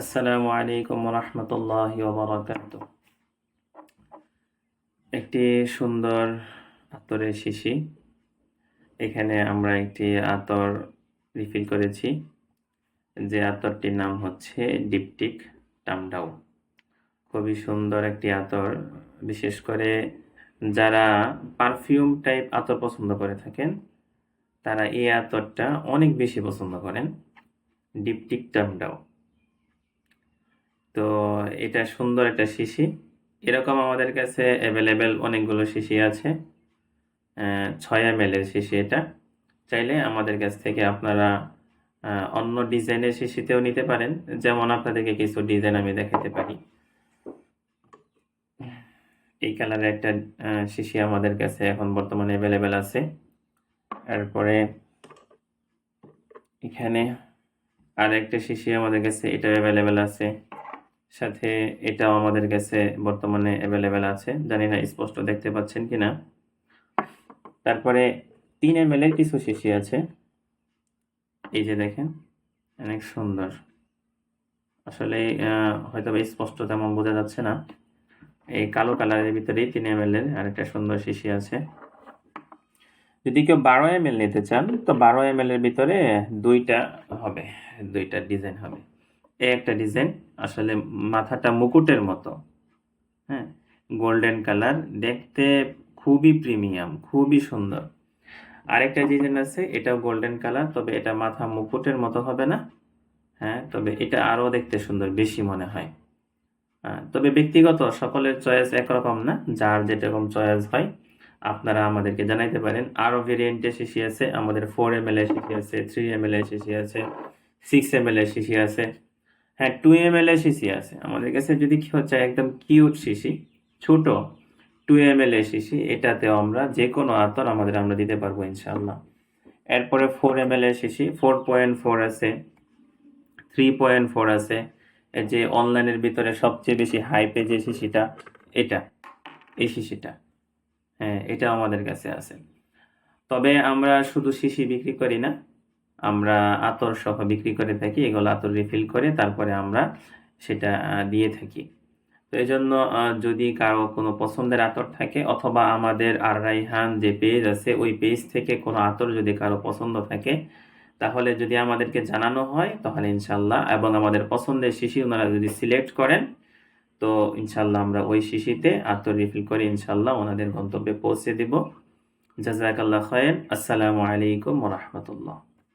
আসসালামু আলাইকুম রহমতুল্লাহ বারাকাত একটি সুন্দর আতরের শিশি। এখানে আমরা একটি আতর রিফিল করেছি। যে আতরটির নাম হচ্ছে ডিপটিক টামডাউ খুবই সুন্দর একটি আতর। বিশেষ করে যারা পারফিউম টাইপ আতর পছন্দ করে থাকেন, তারা এই আতরটা অনেক বেশি পছন্দ করেন। ডিপটিক টামডাউ তো এটা সুন্দর একটা শিশি। এরকম আমাদের কাছে অ্যাভেলেবেল অনেকগুলো শিশি আছে। ছয় এম এর শিশি এটা। চাইলে আমাদের কাছ থেকে আপনারা অন্য ডিজাইনের শিশিতেও নিতে পারেন। যেমন আপনাদেরকে কিছু ডিজাইন আমি দেখাতে পারি। এই কালারের একটা শিশি আমাদের কাছে এখন বর্তমানে অ্যাভেলেবেল আছে। তারপরে এখানে আর একটা শিশি আমাদের কাছে এটা অ্যাভেলেবেল আছে। সাথে এটাও আমাদের কাছে বর্তমানে অ্যাভেলেবেল আছে। জানি না স্পষ্ট দেখতে পাচ্ছেন কিনা। তারপরে তিন এম এর কিছু শিশি আছে। এই যে দেখেন, অনেক সুন্দর। আসলে হয়তো স্পষ্ট তেমন বোঝা যাচ্ছে না। এই কালো কালারের ভিতরেই তিন এম এর আরেকটা সুন্দর শিশি আছে। যদি কেউ বারো এম নিতে চান, তো বারো এম এর ভিতরে দুইটা হবে, দুইটা ডিজাইন হবে। এই একটা ডিজাইন আসলে মাথাটা মুকুটের মতো। হ্যাঁ গোল্ডেন কালার দেখতে খুবই প্রিমিয়াম খুবই সুন্দর। আরেকটা ডিজাইন আছে, এটাও গোল্ডেন কালার তবে এটা মাথা মুকুটের মতো হবে না। হ্যাঁ তবে এটা আরও দেখতে সুন্দর, বেশি মনে হয়। তবে ব্যক্তিগত সকলের চয়েস একরকম না, যার যেরকম চয়েস হয়, আপনারা আমাদেরকে জানাইতে পারেন। আরও ভেরিয়েন্টের শিশি আছে, আমাদের ফোর এম এল এর শিশি আছে থ্রি এম এল এর শিশি আছে সিক্স এম এল এর শিশি আছে। হ্যাঁ টু এম এল এ শিশি আছে। আমাদের কাছে যদি কি হচ্ছে একদম কিউট শিশি, ছোট টু এম এল এর শিশি, এটাতেও আমরা যে কোনো আতর আমাদের আমরা দিতে পারব ইনশাল্লাহ এরপরে ফোর এম এল এর শিশি ফোর পয়েন্ট ফোর আছে থ্রি পয়েন্ট ফোর আছে। যে অনলাইনের ভিতরে সবচেয়ে বেশি হাইপে যে শিশিটা, এটা, এই শিশিটা। হ্যাঁ এটা আমাদের কাছে আছে। তবে আমরা শুধু শিশি বিক্রি করি না আমরা আতর সহ বিক্রি করে থাকি, এগুলো আতর রিফিল করে তারপরে আমরা সেটা দিয়ে থাকি। তো এই জন্য যদি কারও কোনো পছন্দের আতর থাকে অথবা আমাদের আর রাইহান যে পেজ আছে, ওই পেজ থেকে কোনো আতর যদি কারও পছন্দ থাকে, তাহলে যদি আমাদেরকে জানানো হয়, তাহলে ইনশাল্লাহ, এবং আমাদের পছন্দের শিশি ওনারা যদি সিলেক্ট করেন, তো ইনশাল্লাহ আমরা ওই শিশিতে আতর রিফিল করে ইনশাল্লাহ ওনাদের গন্তব্যে পৌঁছে দিব। জাজাকাল্লাহ খায়ের। আসসালামু আলাইকুম রহমতুল্লাহ।